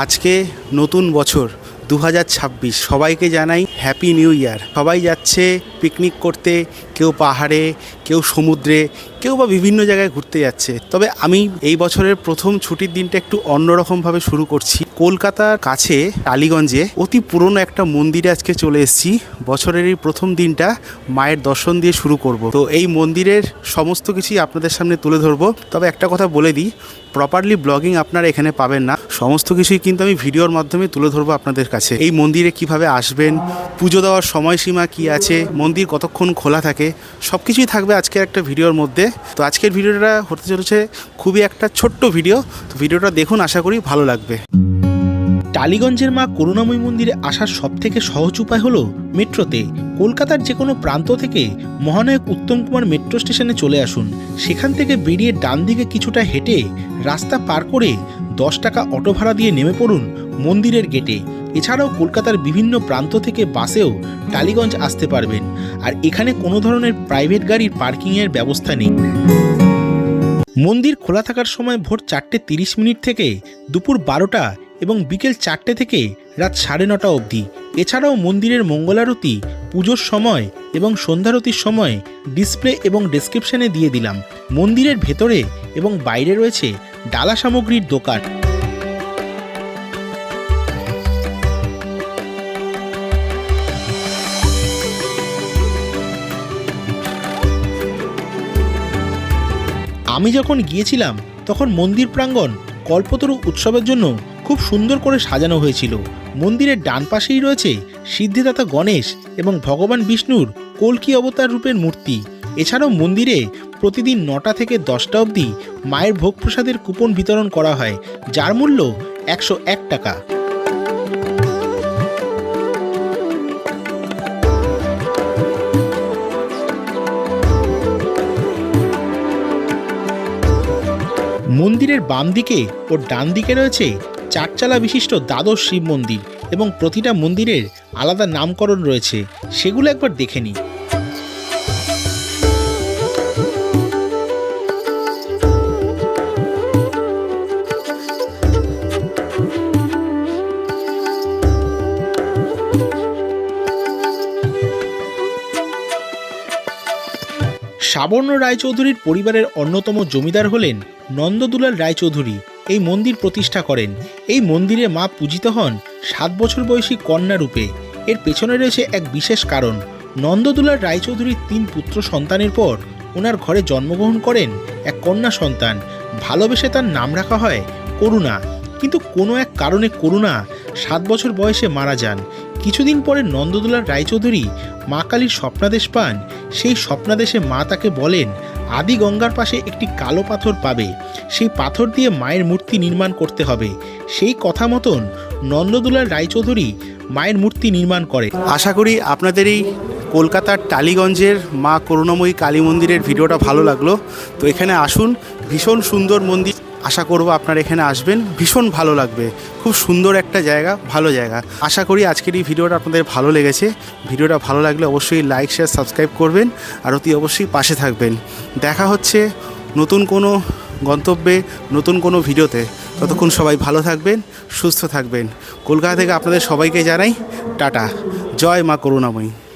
আজকে নতুন বছর দু হাজার ছাব্বিশ। সবাইকে জানাই হ্যাপি নিউ ইয়ার সবাই যাচ্ছে পিকনিক করতে, কেউ পাহাড়ে, কেউ সমুদ্রে, কেউ বা বিভিন্ন জায়গায় ঘুরতে যাচ্ছে। তবে আমি এই বছরের প্রথম ছুটির দিনটা একটু অন্যরকমভাবে শুরু করছি। কলকাতার কাছে, টালিগঞ্জে অতি পুরনো একটা মন্দিরে আজকে চলে এসেছি। বছরের এই প্রথম দিনটা মায়ের দর্শন দিয়ে শুরু করব। তো এই মন্দিরের সমস্ত কিছুই আপনাদের সামনে তুলে ধরবো। তবে একটা কথা বলে দিই প্রপারলি ব্লগিং আপনারা এখানে পাবেন না। সমস্ত কিছুই কিন্তু আমি ভিডিওর মাধ্যমে তুলে ধরবো আপনাদের কাছে। এই মন্দিরে কীভাবে আসবেন, পুজো দেওয়ার সময়সীমা কি আছে, মন্দির কতক্ষণ খোলা থাকে সব কিছুই থাকবে আজকের একটা ভিডিওর মধ্যে। তো আজকের ভিডিওটা হতে চলেছে খুবই একটা ছোট্ট ভিডিও। তো ভিডিওটা দেখুন, আশা করি ভালো লাগবে। টালিগঞ্জের মা করুণাময়ী মন্দিরে আসার সব থেকে সহজ উপায় হলো মেট্রোতে। কলকাতার যে কোনো প্রান্ত থেকে মহানায়ক উত্তম কুমার মেট্রো স্টেশনে চলে আসুন। সেখান থেকে বেরিয়ে ডান দিকে কিছুটা হেঁটে রাস্তা পার করে দশ টাকা অটো ভাড়া দিয়ে নেমে পড়ুন মন্দিরের গেটে। এছাড়াও কলকাতার বিভিন্ন প্রান্ত থেকে বাসেও টালিগঞ্জ আসতে পারবেন। আর এখানে কোনো ধরনের প্রাইভেট গাড়ির পার্কিংয়ের ব্যবস্থা নেই। মন্দির খোলা থাকার সময় ভোর চারটে তিরিশ মিনিট থেকে দুপুর বারোটা এবং বিকেল চারটে থেকে রাত সাড়ে নটা অবধি। এছাড়াও মন্দিরের মঙ্গলারতি, পুজোর সময় এবং সন্ধ্যারতির সময় ডিসপ্লে এবং ডেসক্রিপশনে দিয়ে দিলাম। মন্দিরের ভেতরে এবং বাইরে রয়েছে ডালা সামগ্রীর দোকান। আমি যখন গিয়েছিলাম, তখন মন্দির প্রাঙ্গণ কল্পতরু উৎসবের জন্য খুব সুন্দর করে সাজানো হয়েছিল। মন্দিরের ডান পাশেই রয়েছে সিদ্ধিদাতা গণেশ এবং ভগবান বিষ্ণুর কল্কি অবতার রূপের মূর্তি। এছাড়াও মন্দিরে প্রতিদিন নটা থেকে দশটা অবধি মায়ের ভোগ প্রসাদের কুপন বিতরণ করা হয়, যার মূল্য একশো এক টাকা। মন্দিরের বাম দিকে ও ডান দিকে রয়েছে চারচালা বিশিষ্ট দ্বাদশ শিব মন্দির এবং প্রতিটা মন্দিরের আলাদা নামকরণ রয়েছে। সেগুলো একবার দেখে নিই। সাবর্ণ রায়চৌধুরীর পরিবারের অন্যতম জমিদার হলেন নন্দদুলাল রায়চৌধুরী। এই মন্দির প্রতিষ্ঠা করেন। এই মন্দিরে মা পূজিত হন সাত বছর বয়সী কন্যা রূপে। এর পেছনে রয়েছে এক বিশেষ কারণ। নন্দদুলাল রায়চৌধুরীর তিন পুত্র সন্তানের পর ওনার ঘরে জন্মগ্রহণ করেন এক কন্যা সন্তান। ভালোবেসে তার নাম রাখা হয় করুণা। কিন্তু কোনো এক কারণে করুণা সাত বছর বয়সে মারা যান। কিছুদিন পরে নন্দদুলাল রায়চৌধুরী মা কালীর স্বপ্নাদেশ পান। সেই স্বপ্নাদেশে মা তাকে বলেন, আদি গঙ্গার পাশে একটি কালো পাথর পাবে। সেই পাথর দিয়ে মায়ের মূর্তি নির্মাণ করতে হবে। সেই কথা মতন নন্দদুলাল রায়চৌধুরী মায়ের মূর্তি নির্মাণ করে। আশা করি আপনাদের এই কলকাতার টালিগঞ্জের মা করুণাময়ী কালী মন্দিরের ভিডিওটা ভালো লাগল। তো এখানে আসুন, ভীষণ সুন্দর মন্দির আশা করব আপনারা এখানে আসবেন। ভীষণ ভালো লাগবে। খুব সুন্দর একটা জায়গা, ভালো জায়গা। আশা করি আজকের এই ভিডিওটা আপনাদের ভালো লেগেছে। ভিডিওটা ভালো লাগলে অবশ্যই লাইক, শেয়ার, সাবস্ক্রাইব করবেন আর অতি অবশ্যই পাশে থাকবেন। দেখা হচ্ছে নতুন কোনো গন্তব্যে, নতুন কোনো ভিডিওতে। ততক্ষণ সবাই ভালো থাকবেন, সুস্থ থাকবেন। কলকাতা থেকে আপনাদের সবাইকে জানাই টাটা। জয় মা করুণাময়ী।